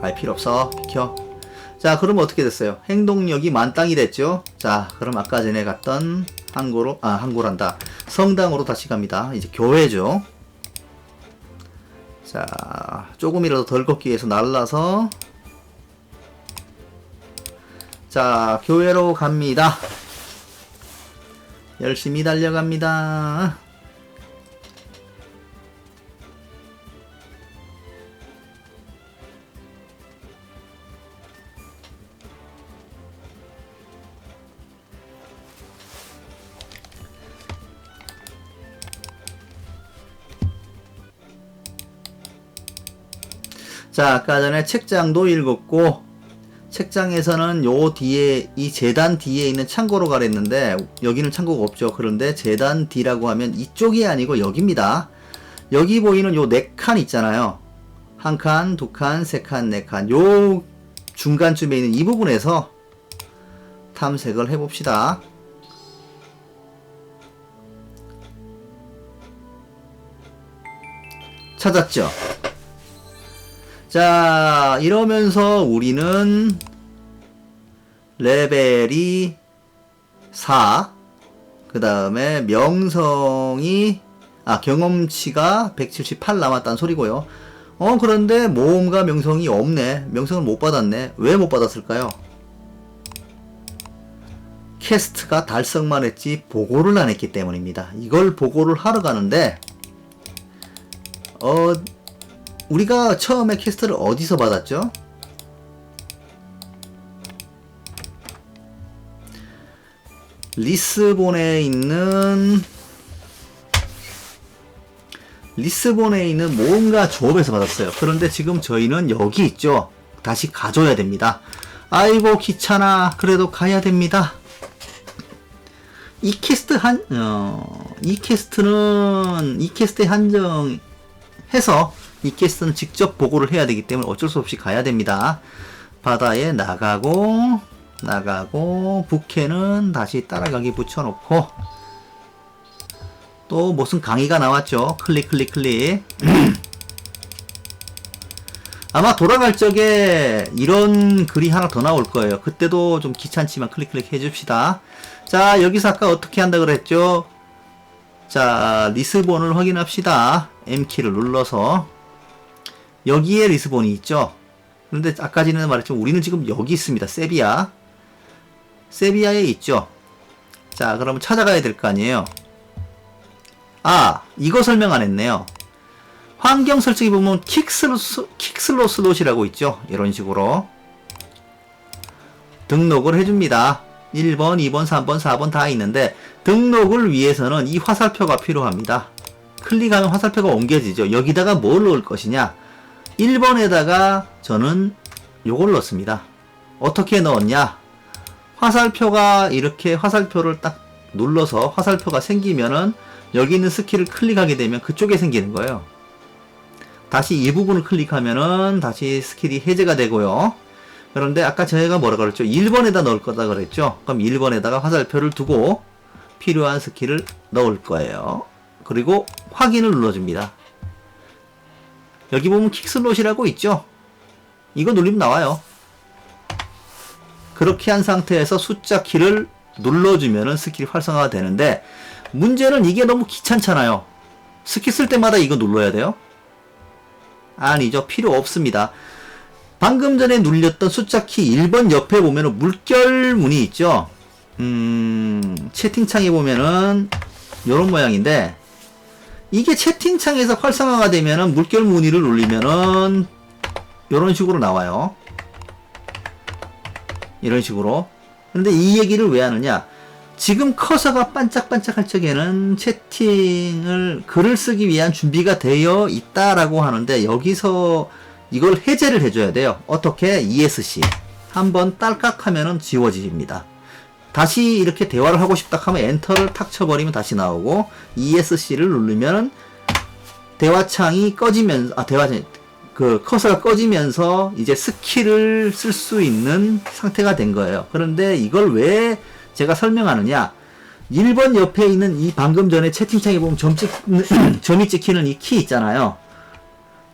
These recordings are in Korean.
알 필요 없어. 비켜. 자, 그럼 어떻게 됐어요? 행동력이 만땅이 됐죠? 자, 그럼 아까 전에 갔던 항구로, 아, 항구란다. 성당으로 다시 갑니다. 이제 교회죠. 자, 조금이라도 덜 걷기 위해서 날라서 자, 교회로 갑니다. 열심히 달려갑니다. 자, 아까 전에 책장도 읽었고, 책장에서는 요 뒤에, 이 재단 뒤에 있는 창고로 가랬는데, 여기는 창고가 없죠. 그런데 재단 뒤라고 하면 이쪽이 아니고 여기입니다. 여기 보이는 요 네 칸 있잖아요. 한 칸, 두 칸, 세 칸, 네 칸. 요 중간쯤에 있는 이 부분에서 탐색을 해봅시다. 찾았죠? 자, 이러면서 우리는 레벨이 4, 그 다음에 명성이, 아, 경험치가 178 남았다는 소리고요. 어, 그런데 모험과 명성이 없네. 명성을 못 받았네. 왜 못 받았을까요? 캐스트가 달성만 했지 보고를 안 했기 때문입니다. 이걸 보고를 하러 가는데, 어, 우리가 처음에 퀘스트를 어디서 받았죠? 리스본에 있는 리스본에 있는 뭔가 조업에서 받았어요. 그런데 지금 저희는 여기 있죠. 다시 가져야 됩니다. 아이고 귀찮아. 그래도 가야 됩니다. 이 퀘스트 한, 어, 이 퀘스트는 이 퀘스트에 한정해서 이 퀘스트는 직접 보고를 해야 되기 때문에 어쩔 수 없이 가야 됩니다. 바다에 나가고 나가고 부캐는 다시 따라가기 붙여놓고 또 무슨 강의가 나왔죠. 클릭 클릭 클릭 아마 돌아갈 적에 이런 글이 하나 더 나올 거예요. 그때도 좀 귀찮지만 클릭 클릭 해줍시다. 자 여기서 아까 어떻게 한다 그랬죠? 자 리스본을 확인합시다. M키를 눌러서 여기에 리스본이 있죠. 그런데 아까 전에 말했지만 우리는 지금 여기 있습니다. 세비야. 세비야에 있죠. 자, 그러면 찾아가야 될 거 아니에요. 아, 이거 설명 안 했네요. 환경 설정에 보면 킥슬로, 킥슬로 슬롯이라고 있죠. 이런 식으로. 등록을 해줍니다. 1번, 2번, 3번, 4번 다 있는데 등록을 위해서는 이 화살표가 필요합니다. 클릭하면 화살표가 옮겨지죠. 여기다가 뭘 넣을 것이냐? 1번에다가 저는 요걸 넣습니다. 어떻게 넣었냐? 화살표가 이렇게 화살표를 딱 눌러서 화살표가 생기면은 여기 있는 스킬을 클릭하게 되면 그쪽에 생기는 거예요. 다시 이 부분을 클릭하면은 다시 스킬이 해제가 되고요. 그런데 아까 저희가 뭐라 그랬죠? 1번에다 넣을 거다 그랬죠? 그럼 1번에다가 화살표를 두고 필요한 스킬을 넣을 거예요. 그리고 확인을 눌러줍니다. 여기 보면 킥슬롯이라고 있죠? 이거 눌리면 나와요. 그렇게 한 상태에서 숫자 키를 눌러주면은 스킬이 활성화가 되는데 문제는 이게 너무 귀찮잖아요. 스킬 쓸 때마다 이거 눌러야 돼요? 아니죠. 필요 없습니다. 방금 전에 눌렸던 숫자 키 1번 옆에 보면은 물결문이 있죠. 음, 채팅창에 보면은 이런 모양인데 이게 채팅창에서 활성화가 되면은 물결 무늬를 눌리면은 이런 식으로 나와요. 이런 식으로. 근데 이 얘기를 왜 하느냐? 지금 커서가 반짝반짝할 적에는 채팅을 글을 쓰기 위한 준비가 되어 있다라고 하는데 여기서 이걸 해제를 해줘야 돼요. 어떻게? ESC. 한번 딸깍 하면은 지워집니다. 다시 이렇게 대화를 하고 싶다 하면 엔터를 탁 쳐버리면 다시 나오고 ESC를 누르면 대화창이 꺼지면서 아 대화창 그 커서가 꺼지면서 이제 스킬을 쓸 수 있는 상태가 된 거예요. 그런데 이걸 왜 제가 설명하느냐? 1번 옆에 있는 이 방금 전에 채팅창에 보면 점 찍, 점이 찍히는 이 키 있잖아요.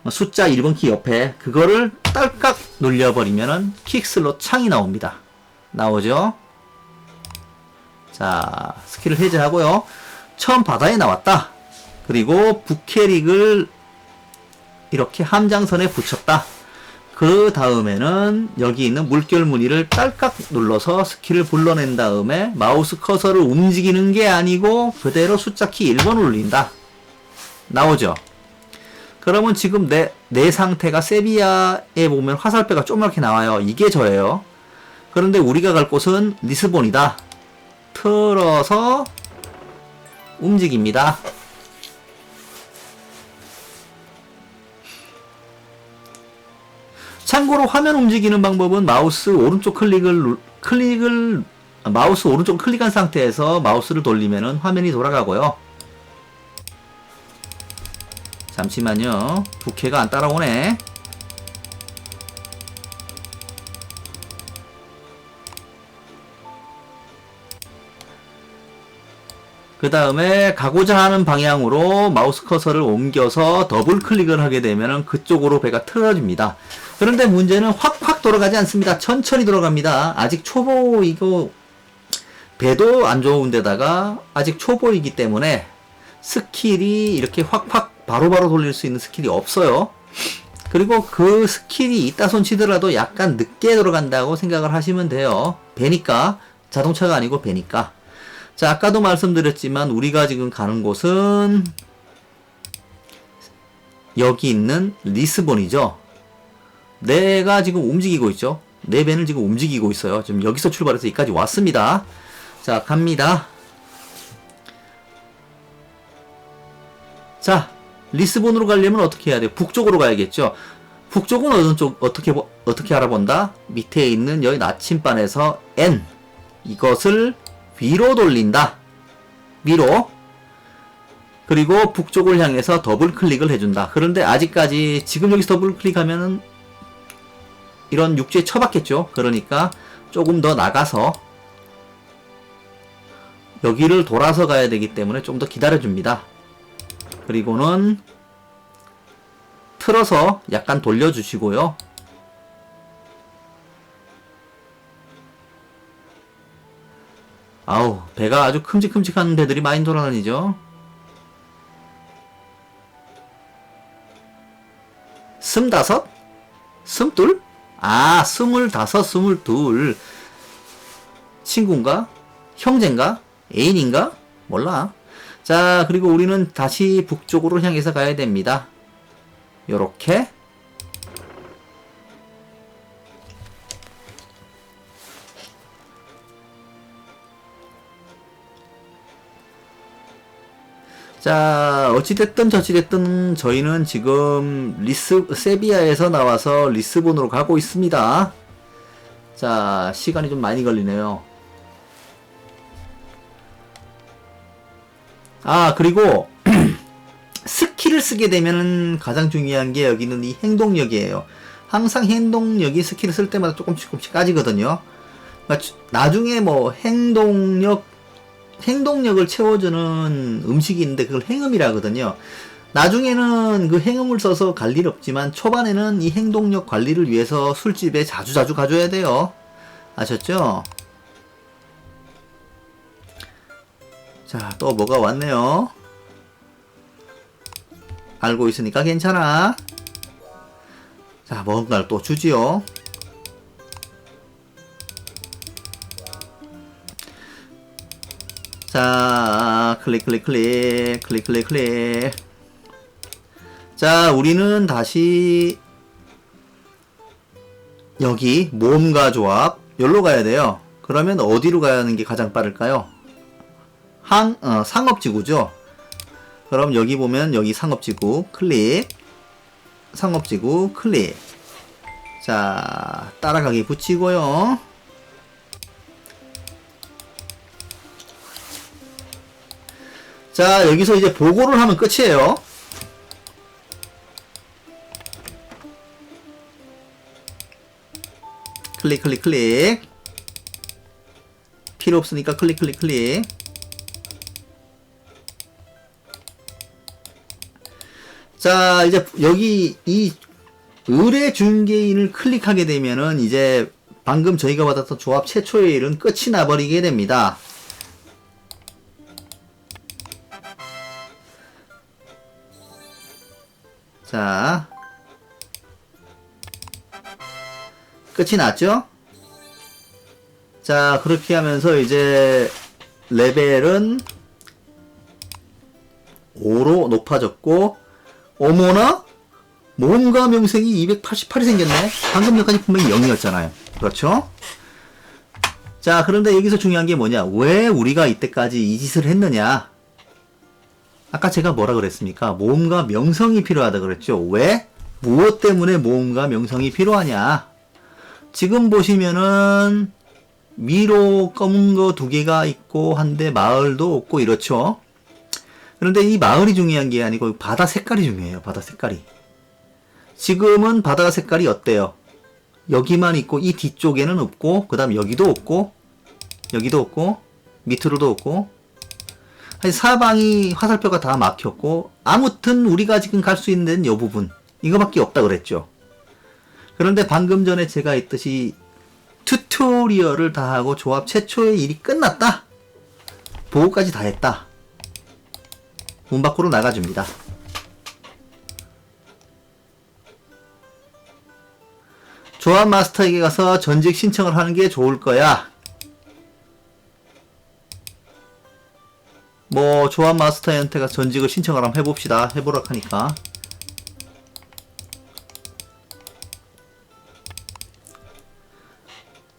숫자 1번 키 옆에 그거를 딸깍 눌려버리면은 킥슬로 창이 나옵니다. 나오죠? 자, 스킬을 해제하고요. 처음 바다에 나왔다. 그리고 부캐릭을 이렇게 함장선에 붙였다. 그 다음에는 여기 있는 물결 무늬를 딸깍 눌러서 스킬을 불러낸 다음에 마우스 커서를 움직이는 게 아니고 그대로 숫자 키 1번을 눌린다. 나오죠? 그러면 지금 내, 내 상태가 세비야에 보면 화살표가 조그맣게 나와요. 이게 저예요. 그런데 우리가 갈 곳은 리스본이다. 틀어서 움직입니다. 참고로 화면 움직이는 방법은 마우스 오른쪽 클릭을 누- 클릭을 아, 마우스 오른쪽 클릭한 상태에서 마우스를 돌리면은 화면이 돌아가고요. 잠시만요. 부캐가 안 따라오네. 그 다음에 가고자 하는 방향으로 마우스 커서를 옮겨서 더블 클릭을 하게 되면 그쪽으로 배가 틀어집니다. 그런데 문제는 확확 돌아가지 않습니다. 천천히 돌아갑니다. 아직 초보이고 배도 안 좋은데다가 아직 초보이기 때문에 스킬이 이렇게 확확 바로바로 돌릴 수 있는 스킬이 없어요. 그리고 그 스킬이 있다 손 치더라도 약간 늦게 돌아간다고 생각을 하시면 돼요. 배니까 자동차가 아니고 배니까. 자, 아까도 말씀드렸지만 우리가 지금 가는 곳은 여기 있는 리스본이죠. 내가 지금 움직이고 있죠. 내 배는 지금 움직이고 있어요. 지금 여기서 출발해서 여기까지 왔습니다. 자, 갑니다. 자, 리스본으로 가려면 어떻게 해야 돼요? 북쪽으로 가야겠죠. 북쪽은 어느 쪽 어떻게 보- 어떻게 알아본다? 밑에 있는 여기 나침반에서 N 이것을 위로 돌린다. 위로. 그리고 북쪽을 향해서 더블 클릭을 해준다. 그런데 아직까지 지금 여기서 더블 클릭하면은 이런 육지에 쳐박겠죠. 그러니까 조금 더 나가서 여기를 돌아서 가야 되기 때문에 좀 더 기다려줍니다. 그리고는 틀어서 약간 돌려주시고요. 아우 배가 아주 큼직큼직한 배들이 많이 돌아다니죠. 스물다섯? 스물둘? 아 스물다섯 스물둘 친구인가? 형제인가? 애인인가? 몰라. 자 그리고 우리는 다시 북쪽으로 향해서 가야 됩니다. 요렇게 자, 어찌됐든 저찌됐든 저희는 지금 리스, 세비야에서 나와서 리스본으로 가고 있습니다. 자, 시간이 좀 많이 걸리네요. 아, 그리고 스킬을 쓰게 되면 가장 중요한 게 여기는 이 행동력이에요. 항상 행동력이 스킬을 쓸 때마다 조금씩 조금씩 까지거든요. 그러니까 주- 나중에 뭐 행동력 행동력을 채워주는 음식이 있는데 그걸 행음이라 하거든요. 나중에는 그 행음을 써서 갈 일 없지만 초반에는 이 행동력 관리를 위해서 술집에 자주자주 가줘야 돼요. 아셨죠? 자, 또 뭐가 왔네요. 알고 있으니까 괜찮아. 자, 뭔가를 또 주지요. 자, 클릭, 클릭, 클릭, 클릭, 클릭, 클릭. 자, 우리는 다시 여기 모험가 조합 여기로 가야 돼요. 그러면 어디로 가는 게 가장 빠를까요? 항, 어, 상업지구죠. 그럼 여기 보면 여기 상업지구 클릭, 상업지구 클릭. 자, 따라가기 붙이고요. 자, 여기서 이제 보고를 하면 끝이에요. 클릭, 클릭, 클릭. 필요 없으니까 클릭, 클릭, 클릭. 자, 이제 여기 이 의뢰 중개인을 클릭하게 되면은 이제 방금 저희가 받았던 조합 최초의 일은 끝이 나버리게 됩니다. 자, 끝이 났죠? 자, 그렇게 하면서 이제 레벨은 5로 높아졌고, 어머나? 모험가 명색이 288이 생겼네? 방금 전까지 분명히 0이었잖아요. 그렇죠? 자, 그런데 여기서 중요한 게 뭐냐? 왜 우리가 이때까지 이 짓을 했느냐? 아까 제가 뭐라 그랬습니까? 모험가 명성이 필요하다 그랬죠? 왜? 무엇 때문에 모험가 명성이 필요하냐? 지금 보시면은 위로 검은 거 두 개가 있고 한데 마을도 없고 이렇죠. 그런데 이 마을이 중요한 게 아니고 바다 색깔이 중요해요. 바다 색깔이. 지금은 바다 색깔이 어때요? 여기만 있고 이 뒤쪽에는 없고 그 다음 여기도 없고 여기도 없고 밑으로도 없고 사방이 화살표가 다 막혔고 아무튼 우리가 지금 갈 수 있는 이 부분 이거밖에 없다 그랬죠. 그런데 방금 전에 제가 했듯이 튜토리얼을 다 하고 조합 최초의 일이 끝났다. 보고까지 다 했다. 문 밖으로 나가줍니다. 조합 마스터에게 가서 전직 신청을 하는 게 좋을 거야. 뭐 조합 마스터한테 가서 전직을 신청을 한번 해봅시다. 해보라 하니까.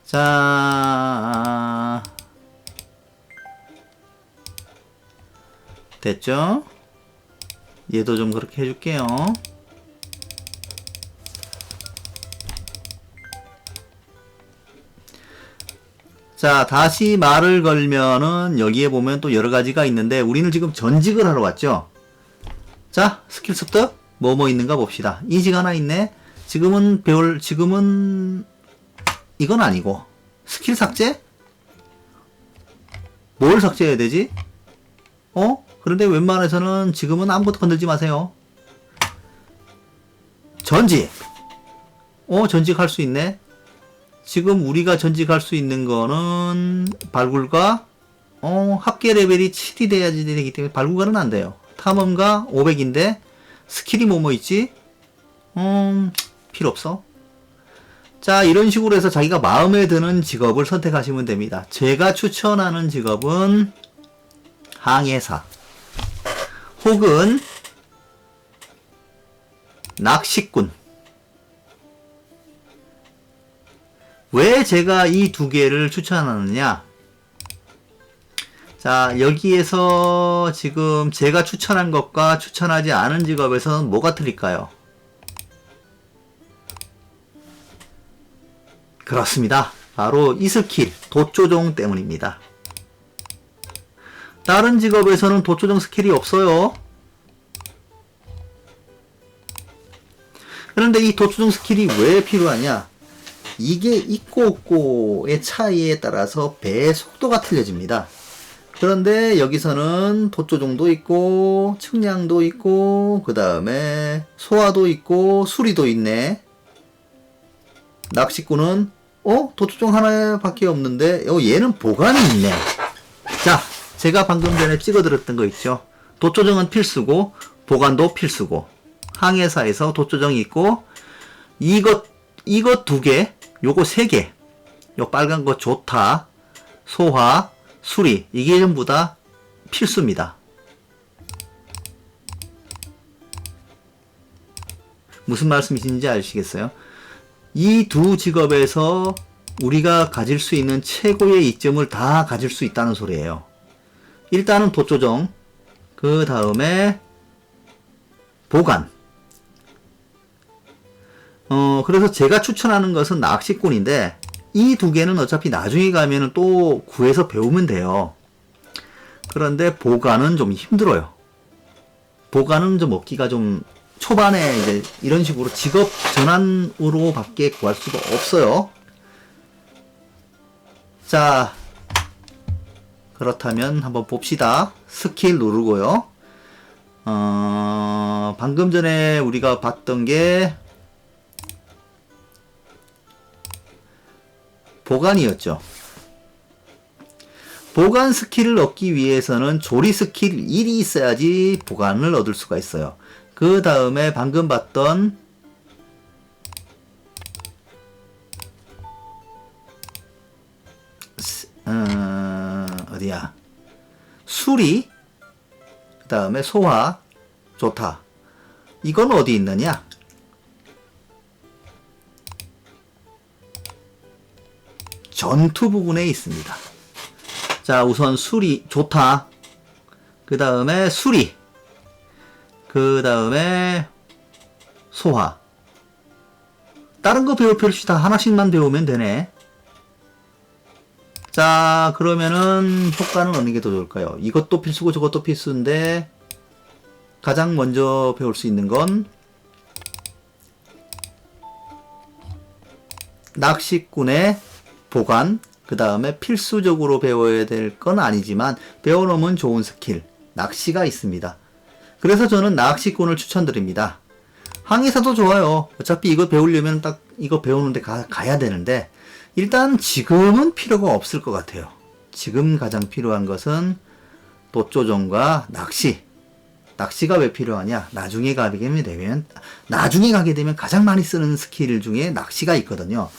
자, 됐죠? 얘도 좀 그렇게 해줄게요. 자, 다시 말을 걸면은 여기에 보면 또 여러 가지가 있는데 우리는 지금 전직을 하러 왔죠? 자, 스킬 습득 뭐뭐 있는가 봅시다. 이직 하나 있네. 지금은 배울 지금은 이건 아니고 스킬 삭제? 뭘 삭제해야 되지? 어? 그런데 웬만해서는 지금은 아무것도 건들지 마세요. 전직. 어, 전직 할 수 있네. 지금 우리가 전직할 수 있는 거는 발굴가 어, 합계 레벨이 7이 돼야지 되기 때문에 발굴가는 안 돼요. 탐험가 500인데 스킬이 뭐뭐 있지? 음, 필요 없어. 자, 이런 식으로 해서 자기가 마음에 드는 직업을 선택하시면 됩니다. 제가 추천하는 직업은 항해사 혹은 낚시꾼 왜 제가 이 두 개를 추천하느냐? 자, 여기에서 지금 제가 추천한 것과 추천하지 않은 직업에서는 뭐가 틀릴까요? 그렇습니다. 바로 이 스킬, 도조종 때문입니다. 다른 직업에서는 도조종 스킬이 없어요. 그런데 이 도조종 스킬이 왜 필요하냐? 이게 있고 없고의 차이에 따라서 배의 속도가 틀려집니다. 그런데 여기서는 도조종도 있고 측량도 있고 그 다음에 소화도 있고 수리도 있네. 낚시꾼은 어 도조종 하나밖에 없는데 어 얘는 보관이 있네. 자 제가 방금 전에 찍어드렸던 거 있죠. 도조정은 필수고 보관도 필수고 항해사에서 도조정이 있고 이것 이것 두 개, 요거 세 개, 요 빨간 거 좋다, 소화, 수리 이게 전부 다 필수입니다. 무슨 말씀이신지 아시겠어요? 이 두 직업에서 우리가 가질 수 있는 최고의 이점을 다 가질 수 있다는 소리예요. 일단은 도조정, 그 다음에 보관. 어, 그래서 제가 추천하는 것은 낚시꾼인데, 이 두 개는 어차피 나중에 가면은 또 구해서 배우면 돼요. 그런데 보관은 좀 힘들어요. 보관은 좀 얻기가 좀 초반에 이제 이런 식으로 직업 전환으로 밖에 구할 수가 없어요. 자, 그렇다면 한번 봅시다. 스킬 누르고요. 어, 방금 전에 우리가 봤던 게 보관이었죠. 보관 스킬을 얻기 위해서는 조리 스킬 1이 있어야지 보관을 얻을 수가 있어요. 그 다음에 방금 봤던 스- 어, 어디야? 수리, 그 다음에 소화, 좋다. 이건 어디 있느냐? 전투 부분에 있습니다. 자, 우선 수리, 좋다. 그 다음에 수리. 그 다음에 소화. 다른 거 배울 필요 없이 다 하나씩만 배우면 되네. 자, 그러면은 효과는 어느 게 더 좋을까요? 이것도 필수고 저것도 필수인데 가장 먼저 배울 수 있는 건 낚시꾼의 보관, 그 다음에 필수적으로 배워야 될 건 아니지만 배워놓으면 좋은 스킬, 낚시가 있습니다. 그래서 저는 낚시꾼을 추천드립니다. 항해사도 좋아요. 어차피 이거 배우려면 딱 이거 배우는데 가, 가야 되는데 일단 지금은 필요가 없을 것 같아요. 지금 가장 필요한 것은 도조정과 낚시. 낚시가 왜 필요하냐? 나중에 가게 되면 나중에 가게 되면 가장 많이 쓰는 스킬 중에 낚시가 있거든요.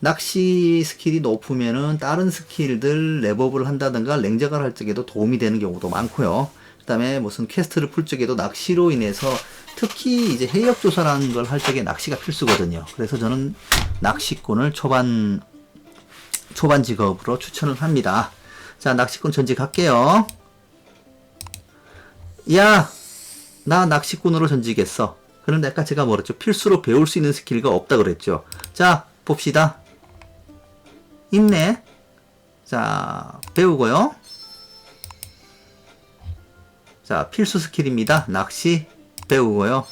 낚시 스킬이 높으면은 다른 스킬들 랩업을 한다든가 랭작을 할 적에도 도움이 되는 경우도 많고요. 그다음에 무슨 퀘스트를 풀 적에도 낚시로 인해서 특히 이제 해역 조사라는 걸 할 적에 낚시가 필수거든요. 그래서 저는 낚시꾼을 초반 초반 직업으로 추천을 합니다. 자, 낚시꾼 전직할게요. 야, 나 낚시꾼으로 전직했어. 그런데 아까 제가 뭐랬죠? 필수로 배울 수 있는 스킬가 없다 그랬죠. 자, 봅시다. 있네. 자, 배우고요. 자, 필수 스킬입니다. 낚시 배우고요.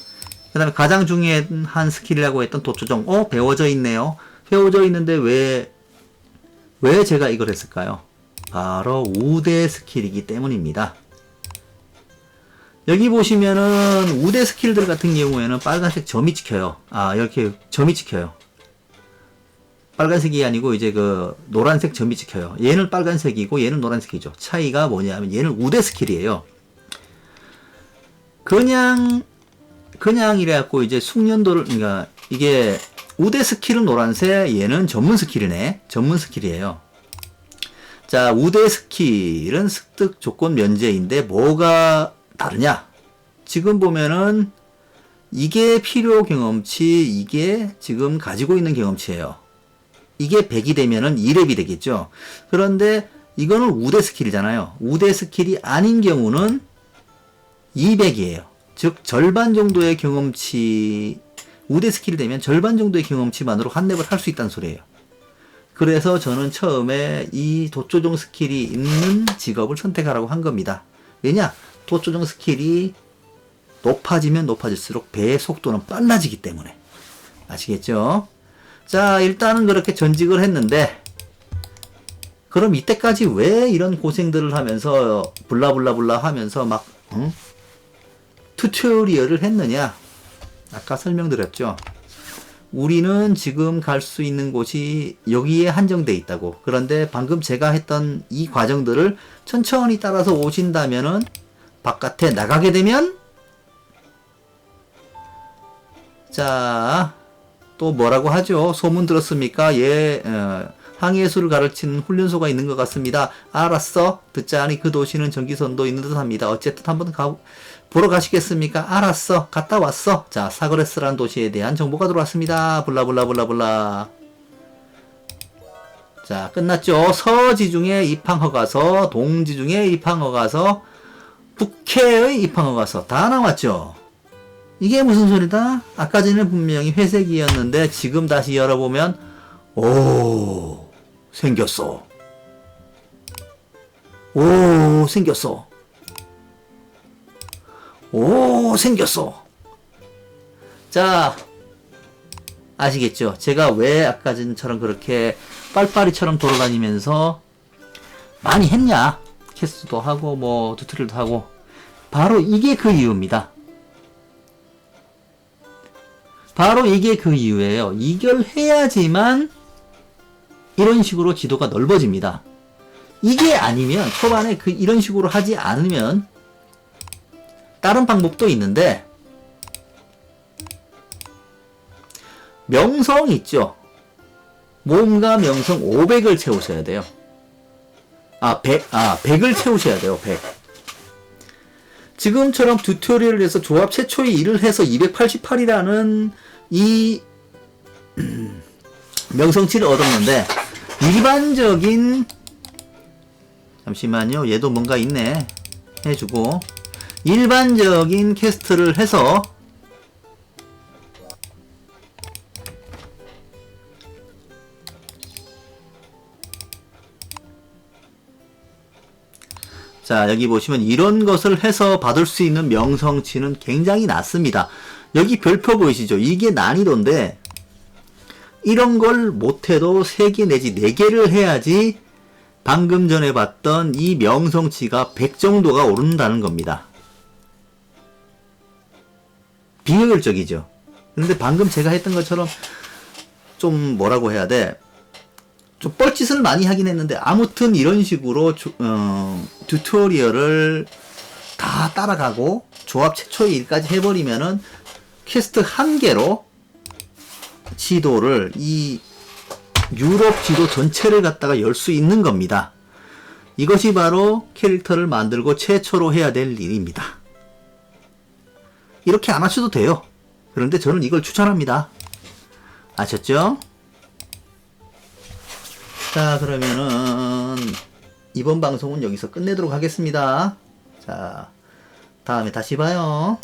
그 다음에 가장 중요한 스킬이라고 했던 도초정. 어, 배워져 있네요. 배워져 있는데 왜, 왜 제가 이걸 했을까요? 바로 우대 스킬이기 때문입니다. 여기 보시면은 우대 스킬들 같은 경우에는 빨간색 점이 찍혀요. 아, 이렇게 점이 찍혀요. 빨간색이 아니고 이제 그 노란색 점이 찍혀요. 얘는 빨간색이고 얘는 노란색이죠. 차이가 뭐냐면 얘는 우대 스킬이에요. 그냥 그냥 이래갖고 이제 숙련도를 그러니까 이게 우대 스킬은 노란색 얘는 전문 스킬이네. 전문 스킬이에요. 자, 우대 스킬은 습득 조건 면제인데 뭐가 다르냐? 지금 보면은 이게 필요 경험치, 이게 지금 가지고 있는 경험치예요. 이게 100이 되면은 2렙이 되겠죠. 그런데 이거는 우대 스킬이잖아요. 우대 스킬이 아닌 경우는 200이에요. 즉 절반 정도의 경험치 우대 스킬이 되면 절반 정도의 경험치만으로 한 렙을 할 수 있다는 소리예요. 그래서 저는 처음에 이 도조종 스킬이 있는 직업을 선택하라고 한 겁니다. 왜냐? 도조종 스킬이 높아지면 높아질수록 배의 속도는 빨라지기 때문에. 아시겠죠? 자, 일단은 그렇게 전직을 했는데, 그럼 이때까지 왜 이런 고생들을 하면서, 블라블라블라 하면서 막, 응? 튜토리얼을 했느냐? 아까 설명드렸죠. 우리는 지금 갈 수 있는 곳이 여기에 한정돼 있다고. 그런데 방금 제가 했던 이 과정들을 천천히 따라서 오신다면은 바깥에 나가게 되면 자, 또 뭐라고 하죠? 소문 들었습니까? 예, 어, 항해수를 가르치는 훈련소가 있는 것 같습니다. 알았어. 듣자 하니 그 도시는 전기선도 있는 듯 합니다. 어쨌든 한번 가, 보러 가시겠습니까? 알았어. 갔다 왔어. 자, 사그레스라는 도시에 대한 정보가 들어왔습니다. 블라블라블라블라. 자, 끝났죠? 서지중에 입항허가서, 동지중에 입항허가서, 북해의 입항허가서 다 나왔죠? 이게 무슨 소리다? 아까 전에 분명히 회색이었는데 지금 다시 열어보면 오 생겼어. 오 생겼어. 오 생겼어. 자 아시겠죠? 제가 왜 아까 전처럼 그렇게 빨빠리처럼 돌아다니면서 많이 했냐? 캐스도 하고 뭐 튜토리얼도 하고 바로 이게 그 이유입니다. 바로 이게 그 이유예요. 이걸 해야지만 이런 식으로 지도가 넓어집니다. 이게 아니면 초반에 그 이런 식으로 하지 않으면 다른 방법도 있는데 명성 있죠. 몸과 명성 500을 채우셔야 돼요. 아, 100, 아, 100을 채우셔야 돼요, 100. 지금처럼 튜토리얼을 해서 조합 최초의 일을 해서 288이라는 이 명성치를 얻었는데 일반적인 잠시만요. 얘도 뭔가 있네. 해주고 일반적인 캐스트를 해서 자, 여기 보시면 이런 것을 해서 받을 수 있는 명성치는 굉장히 낮습니다. 여기 별표 보이시죠? 이게 난이도인데, 이런 걸 못해도 3개 내지 4개를 해야지 방금 전에 봤던 이 명성치가 100 정도가 오른다는 겁니다. 비효율적이죠. 근데 방금 제가 했던 것처럼 좀 뭐라고 해야 돼? 좀 뻘짓을 많이 하긴 했는데 아무튼 이런 식으로 조- 어, 튜토리얼을 다 따라가고 조합 최초의 일까지 해버리면은 퀘스트 한 개로 지도를 이 유럽 지도 전체를 갖다가 열 수 있는 겁니다. 이것이 바로 캐릭터를 만들고 최초로 해야 될 일입니다. 이렇게 안 하셔도 돼요. 그런데 저는 이걸 추천합니다. 아셨죠? 자, 그러면은 이번 방송은 여기서 끝내도록 하겠습니다. 자, 다음에 다시 봐요.